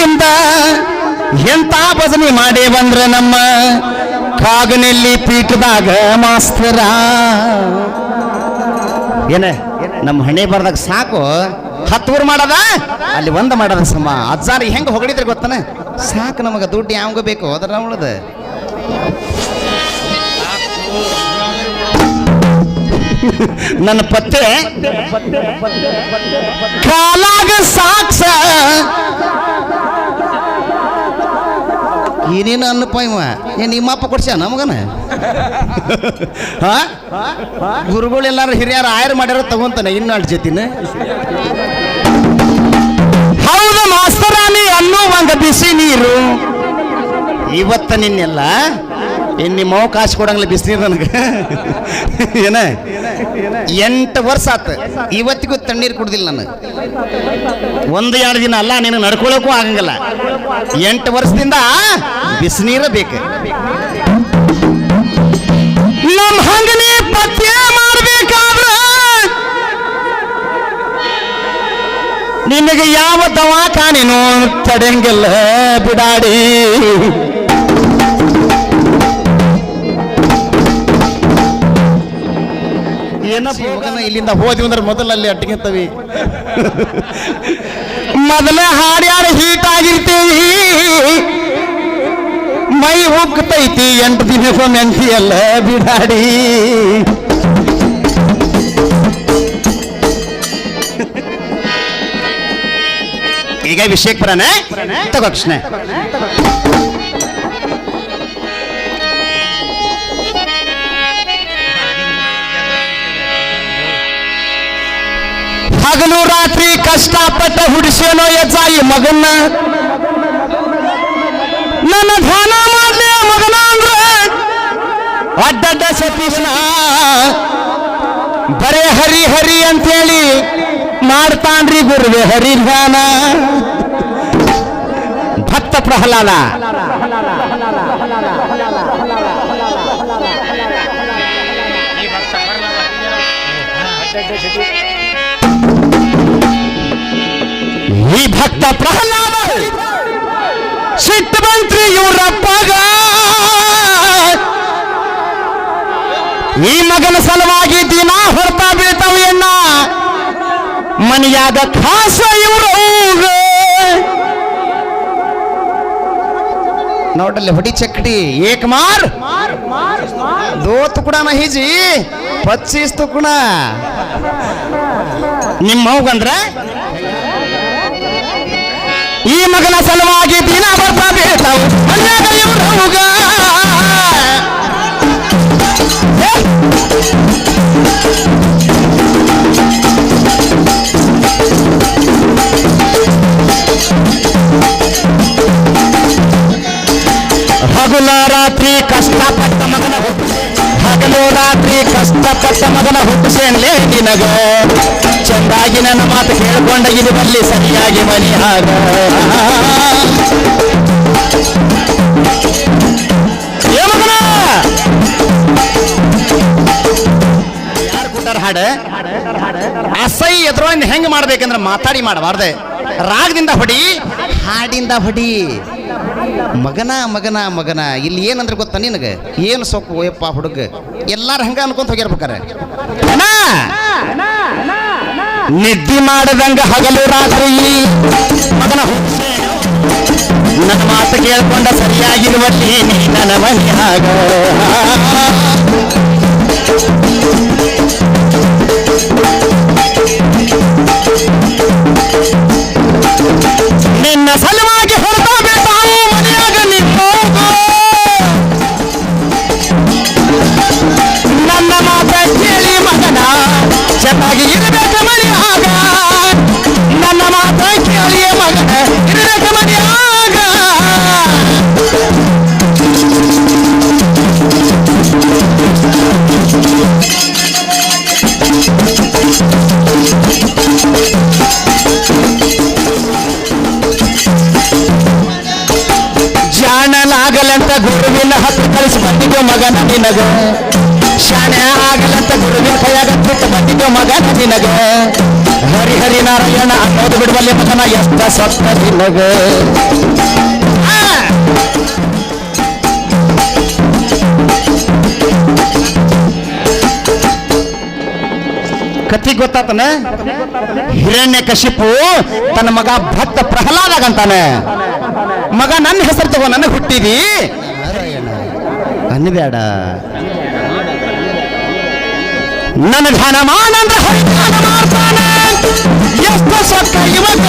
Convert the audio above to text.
ಮುಂದ ಎಂತ ಭಜನೆ ಮಾಡಿ ಬಂದ್ರ ನಮ್ಮ ಕಾಗನೆಲ್ಲಿ ಪೀಠದಾಗ ಮಾಸ್ತರ? ಏನ, ನಮ್ಮ ಹಣೆ ಬರ್ದಾಗ ಸಾಕು. ಹತ್ತೂರು ಮಾಡದ? ಅಲ್ಲಿ ಒಂದು ಮಾಡದ ಸಮ. ಅಜ್ಜಾರ ಹೆಂಗೆ ಹೊಗಳಿದ್ರೆ ಗೊತ್ತನ? ಸಾಕು ನಮಗೆ ದುಡ್ಡು, ಯಾವಾಗ ಬೇಕು, ಅದ್ರ ಉಳದ. ನನ್ನ ಪತ್ತೆ. ಕಾಲಾಗ ಸಾಕ್ಸ. ಏನೇನು ಅನ್ನಪ್ಪ ಇವ? ನಿಮ್ಮ ಅಪ್ಪ ಕೊಡ್ಸ್ಯ ನಮಗನ? ಹಾ? ಗುರುಗಳೆಲ್ಲಾರು ಹಿರಿಯರು ಆಯರ್ ಮಾಡ್ಯಾರ ತಗೊಂತಾನೆ ಇನ್ನಾಳ್ ಜೊತಿನ. ಹೌದು ಮಾಸ್ತರಾನಿ ಅನ್ನೋ ಒಂದು ಬಿಸಿ ಇವತ್ತ ನಿನ್ನೆಲ್ಲ? ಇನ್ ನಿಮ್ಮ ಅವಕಾಶ ಕೊಡಂಗಿಲ್ಲ, ಬಿಸಿನೀರು ನನಗೆ. ಏನ? ಎಂಟು ವರ್ಷ ಆತ. ಇವತ್ತಿಗೂ ತಣ್ಣೀರು ಕುಡ್ದಿಲ್ಲ ನಾನು. ಒಂದು ಎರಡು ದಿನ ಅಲ್ಲ ನೀನು ನಡ್ಕೊಳಕ್ಕೂ ಆಗಂಗಿಲ್ಲ. ಎಂಟು ವರ್ಷದಿಂದ ಬಿಸಿನೀರ ಬೇಕು. ನಮ್ಮ ಹಂಗನೇ ಪತ್ತೆ ಮಾಡ್ಬೇಕಾದ್ರ ನಿನಗೆ ಯಾವ ದವಾಖಾನೆನೂ ತಡೆಯಂಗಿಲ್ಲ ಬಿಡಾಡಿ. ಏನಪ್ಪ ಇಲ್ಲಿಂದ ಹೋದ್ವಿ ಅಂದ್ರೆ ಮೊದಲಲ್ಲಿ ಅಟ್ಟಿಗೆತ್ತವಿ ಮೊದಲೇ ಹಾಡ್ಯಾರ ಹೀಟ್ ಆಗಿರ್ತೀವಿ. ಮೈ ಹೋಗ್ತೈತಿ ಎಂಟು ದಿನಕ್ಕೊಮ್ಮೆ ಅಂತೀಯಲ್ಲ ಬಿಡಾಡಿ. ಈಗ ವಿಷಯಕ್ಕೆ ಬರೋಣ. ತಗೋ ಹಗಲು ರಾತ್ರಿ ಕಷ್ಟಪಟ್ಟ ಹುಡಿಸೇನೋ ಯಜ್ಜಾಯಿ ಮಗನ್ನ ನನ್ನ ಧ್ಯಾನ ಮಾಡ್ಲಿ ಆ ಮಗನ ಅಂದ್ರೆ ಅಡ್ಡಡ್ಡ ಸತೀಶ್ನ ಬರೇ ಹರಿ ಹರಿ ಅಂತೇಳಿ ಮಾಡ್ತಾನ್ರಿ ಗುರುವೆ ಹರಿ ಧ್ಯಾನ ಭಕ್ತ ಪ್ರಹ್ಲಾದ ಈ ಭಕ್ತ ಪ್ರಹ್ಲಾದ. ಸಿಟ್ಟು ಬಂತ್ರಿ ಈ ಮಗನ ಸಲುವಾಗಿ ದಿನ ಹೊರತಾ ಬೀಳ್ತಾವ ಎಣ್ಣ ಮನೆಯಾದ ಖಾಸ ಇವರು ನೋಡಲ್ಲಿ ಹೊಡಿ ಚಕ್ಕಡಿ ಏಕ್ ಮಾರ್. ದೋ ತುಕುಡ ನಹಿಜಿ ಪಚ್ಚೀಸ್ ತುಕುಣ ನಿಮ್ಮ ಮಗಂದ್ರ ಈ ಮಗನ ಸಲುವಾಗಿ ದಿನ ಬರ್ತಾ ಬೀಳ್ತಾವು ಮನ್ಯಾಗ ಇವ್ರ ಹುಗ ಹಗಲ ರಾತ್ರಿ ಕಷ್ಟಪಟ್ಟ ಮಗನ ಹುಟ್ಟು ಹಗಲು ರಾತ್ರಿ ಕಷ್ಟಪಟ್ಟ ಮಗನ ಹುಟ್ಟಿಸೇನ್ಲೇ ನಿನಗ. ಚಂದಾಗಿ ನನ್ನ ಮಾತು ಹೇಳಿಕೊಂಡ ಇದು ಬರಲಿ, ಸರಿಯಾಗಿ ಮಗನ! ಯಾರು ಅಸೈ ಎದುರೊಂದು ಹೆಂಗ್ ಮಾಡ್ಬೇಕಂದ್ರೆ ಮಾತಾಡಿ ಮಾಡಬಾರ್ದೆ. ರಾಗದಿಂದ ಹೊಡಿ, ಹಾಡಿಂದ ಹೊಡಿ. ಮಗನ ಮಗನ ಮಗನ, ಇಲ್ಲಿ ಏನಂದ್ರೆ ಗೊತ್ತಾ ನಿನಗೆ? ಏನು ಸೊಕ್ಕು ಯಪ್ಪ ಹುಡುಗ? ಎಲ್ಲಾರು ಹಂಗ ಅನ್ಕೊಂತ ಹೋಗಿರ್ಬೇಕಾರೆ! ನಿದ್ದೆ ಮಾಡದಂಗ ಹಗಲು ರಾತ್ರಿ ಮಗನ. ನನ್ನ ಮಾತು ಕೇಳ್ಕೊಂಡ ಸರಿಯಾಗಿರುವಲ್ಲಿ ನೀ ನನ್ನ ಮನೆಯಾಗ ಜಾಣನಾಗಲಂತ ಗುರುವಿನ ಹತ್ತು ಕಳಿಸಿ ಬಂದಿದ್ದು ಮಗನ ನಿನಗ. ಶಾನೆ ಆಗಲಂತ ಗುರುವಿನ ಕೈಯಾಗ ಬಿಟ್ಟು ಬಂದಿದ್ದು ಮಗನ ನಿನಗ. ಹರಿ ಹರಿ ನಾರಾಯಣ ಅನ್ನೋದು ಬಿಡುವಲ್ಲಿ ಮಗನ ಎಷ್ಟ ಸತ್ತ ನಿನಗ. ಕತಿ ಗೊತ್ತಾತನ? ಹಿರಣ್ಯ ಕಶಿಪು ತನ್ನ ಮಗ ಭಕ್ತ ಪ್ರಹ್ಲಾದಾಗಂತಾನೆ. ಮಗ ನನ್ನ ಹೆಸರು ತಗೋ ನನಗೆ ಹುಟ್ಟಿದಿ. ಅನ್ನಬೇಡ ನನ್ನ ಮಾಡಂದ್ರೆ ಹರಿಧ್ಯಾನ ಎಷ್ಟು ಸೊಕ್ಕ ಇವಾಗ?